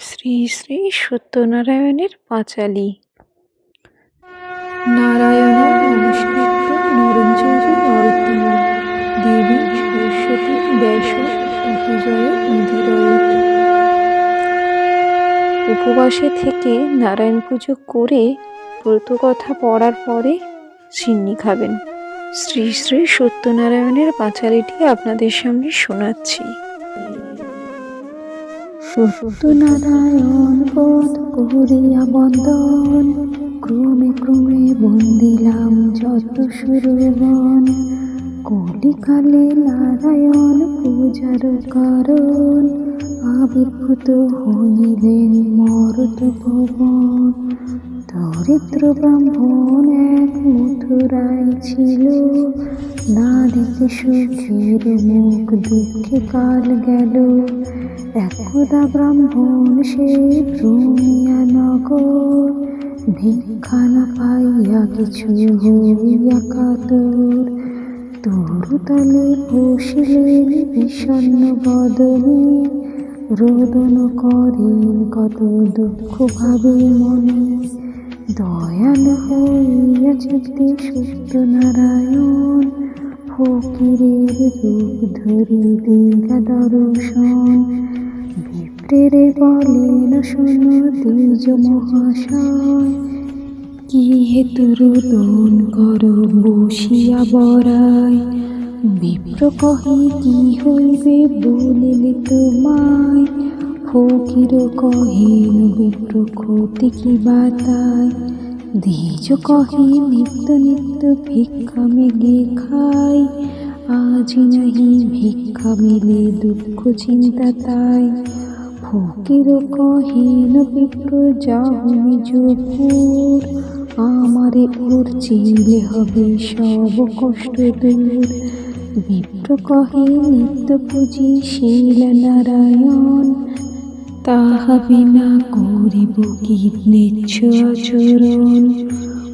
শ্রী শ্রী সত্যনারায়ণের পাঁচালী। নারায়ণ দেবী সরস্বতী উপবাসে থেকে নারায়ণ পুজো করে ব্রত কথা পড়ার পরে সিন্নি খাবেন। শ্রী শ্রী সত্যনারায়ণের পাঁচালীটি আপনাদের সামনে শোনাচ্ছি। সত্যনারায়ণ বোধ করিয়া বন্দন। ক্রমে ক্রমে বন্দিলাম যত সুরবন কলিকালে নারায়ণ পূজার কারণ, আবির্ভূত হইলেন মরত ভবন। দরিদ্র ব্রাহ্মণ এক মথুরায় ছিল। না দেখে সুখের মুখ দুঃখে কাল গেল। একদা ব্রাহ্মণ সে ভ্রমিয়া নগর ভিক্ষা না পাইয়া কিছু হইয়া কাতর। তরুতলে বসিলেন বিষণ্ণ বদনে। রোদন করেন কত দুঃখ ভাবে মনে। দয়াল হইয়া চিত্তে সত্যনারায়ণ ফকিরের রূপ ধরি দিলা দর্শন। বিপ্রেরে বলেন শোনো দ্বিজ মহাশয়, কি হেতু রোদন কর বসিয়া বরায় বিপ্র কহে, কি হইবে বলিলে তোমায়? ফকির কহেন বিপ্র ক্ষতি কি বাতায়? দ্বিজ কহে, নিত্য নিত্য ভিক্ষা মেলে খাই আজ নাহি ভিক্ষা মেলে দুঃখ চিন্তা তাই। ফকির কহেন বিপ্র যাও নিজপুর আমারে ওর চিনলে হবে সব কষ্ট দূর। বিপ্র কহে, নিত্য পুজি শীল নারায়ণ তাহা বিনা করিব কি নিচ্ছ আচরণ?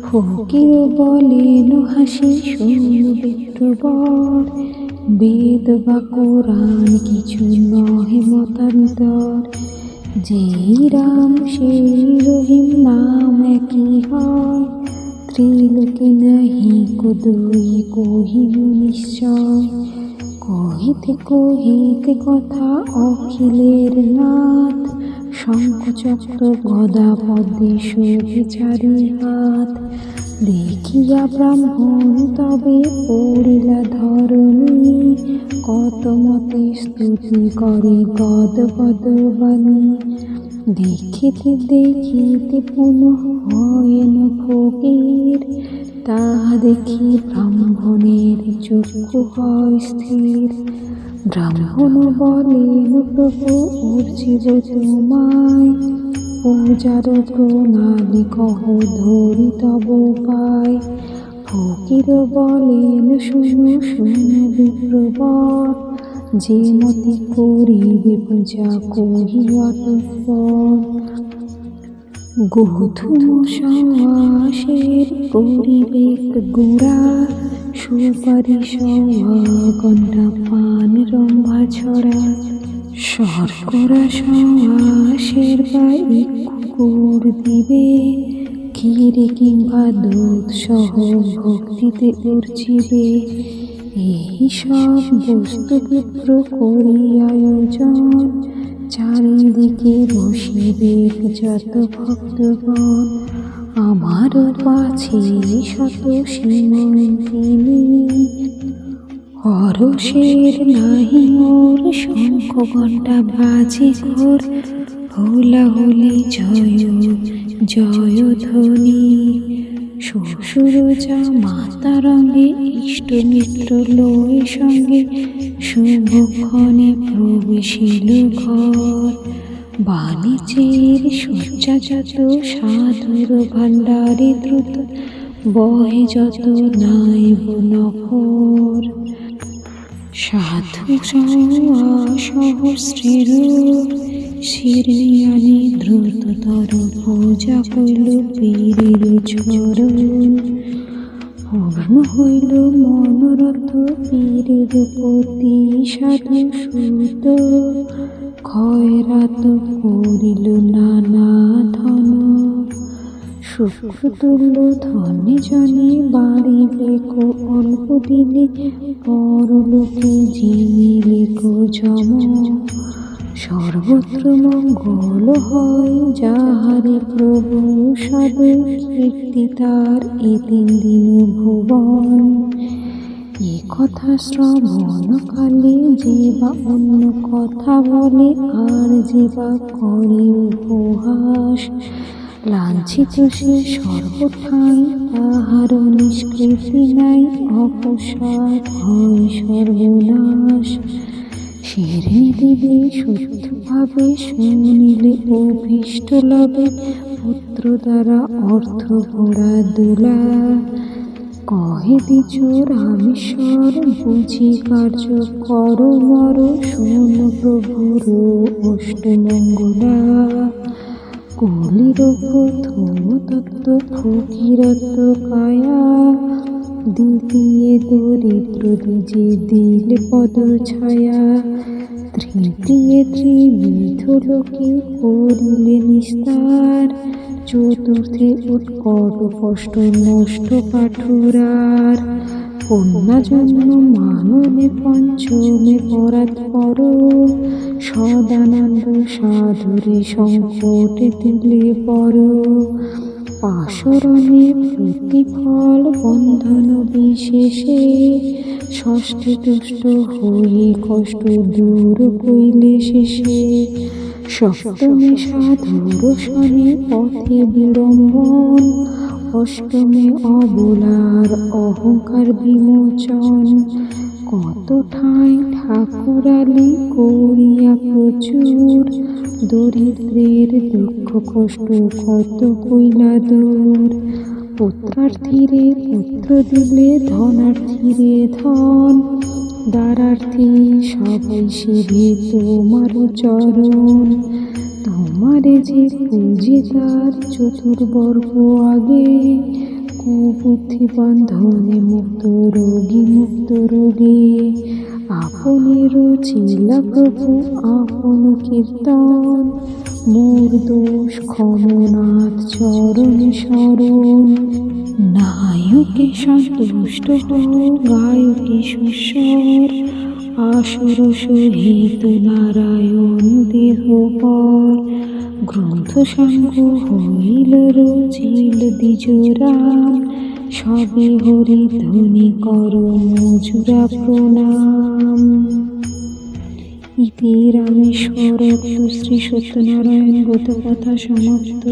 ফকির বলেন হাসি শুনু বিপ্রবর বেদ বা কোরআন কিছু নহে মতান্তর। যেই রাম, সেই রহিম নাম একই হয়। ত্রিলোকে নাহি কদই কহিব নিশ্চয়। কহিতে কহিতে কথা অখিলের নাথ? শঙ্খচক্র গদা পদ্মে সুবিচারি চারি হাত দেখিয়া ব্রাহ্মণ তবে পড়িলা ধরণী। কত মতে স্তুতি করে গদ গদবাণী দেখিতে দেখিতে পুনঃ হয়েন ফকির তাহা দেখি ব্রাহ্মণের চক্ষু হয় স্থির। ব্রাহ্মণ বলেন প্রভু উর্জিব তোমায়। পূজার প্রণালী কহ, ধরি তব পায় ফকির বলেন শুনো শুনো বিপ্রবর যে মতি করিবে পূজা করি অতঃপর গৌধুম সমাসের পরিবেক গোড়া সুপারি গন্ডা পান রম্ভা ছড়া শর্করা সমাসের বা কুকুর দিবে ক্ষীরে কিংবা দুধ সহ ভক্তিতে উর্জিবে এই সব বিপ্র করি আয়োজন, চারিদিকে বসিবে যত ভক্তগণ। আমার পাছে শত সীমন্তিনী হরসের নাহি মোর শঙ্খ ঘণ্টা বাজে ঘোর। হোলা হোলি জয় জয় ধ্বনি। শ্বশুর যা মাতা রঙে ইষ্ট মিত্র লয় সঙ্গে শুভক্ষণে প্রবেশিল ঘর। বাণিজ্যের শয্যাজাত সাধুর ভাণ্ডারে দ্রুত বহে যত নাইব নফর সাধু সহস্রের শিরিয়ানি দ্রুততর পূজা কইল পীরের চরণ। পূর্ণ হইল মনোরথ পীরের প্রতি সাধু সুত। ক্ষয়রাত করিল নানা ধন। শুক্রতুল্য ধনে জনে বাড়িলে কো অল্প দিনে পরলোকে জিনিলে কো জম সর্বত্র মঙ্গল হয়, যাহারে প্রভু সদ কীর্তি তার এ তিন দিন ভুবন। এ কথা শ্রবণ কালে যে বা অন্য কথা বলে, আর যে বা করে উপহাস। লাঞ্ছিত সে সর্বঠাই তাহার নিষ্কৃতি নাই অপসাদ হয় সর্বনাশ। সেরে দিবে শুদ্ধভাবে শুনিলে অভীষ্ট লবে পুত্র দ্বারা অর্থ ভরা দুলা। কহে দিছ রামেশ্বর বুঝি কার্য কর, মর, শোন প্রভুর অষ্টমঙ্গলা কলির তত্ত্ব ফকিরত্ব কায়া দ্বিতীয় দরিদ্র দ্বিজে দিল পদ ছায়া, তৃতীয় ত্রিবিধ লোকে করিলে নিস্তার, চতুর্থে উৎকট কষ্ট নষ্ট পাঠুরার। কন্যা জন্ম মানবে পঞ্চমে পরাত পর, সদানন্দ সাধুরে সংকটে দিলে পর। পাশরণে প্রতিফল বন্ধন বিশেষে, ষষ্ঠী তুষ্ট হয়ে কষ্ট দূর কইলে শেষে। সপ্তমে সাধুর শনি পথে বিড়ম্বন, অষ্টমে অবলার অহংকার বিমোচন কত ঠাঁই ঠাকুরালি করিয়া প্রচুর। দরিদ্রের দুঃখ কষ্ট কত কইলা দূর। পুত্রার্থীরে পুত্র দিলে, ধনার্থীরে ধন। দ্বারার্থী সবাই সেবে তোমার চরণ। তোমারে যে পুঁজি তার চতুর্বর্গ আগে কুবুদ্ধি বন্ধনে মুক্ত রোগী মুক্ত রোগী। আপনি চিলা প্রভু, আপন কীর্তন। মোর দোষ ক্ষমনাথ চরণ শরণ নায়কে সন্তুষ্ট গায়কে সুস্বর। আসর সহিত নারায়ণ দেহ পর। গ্রন্থ সঙ্গ হইল রচিল দ্বিজরাম সবে হরি ধ্বনি কর মজুরা প্রণাম। ইতি রামেশ্বর শ্রী সত্যনারায়ণ গত কথা সমাপ্ত।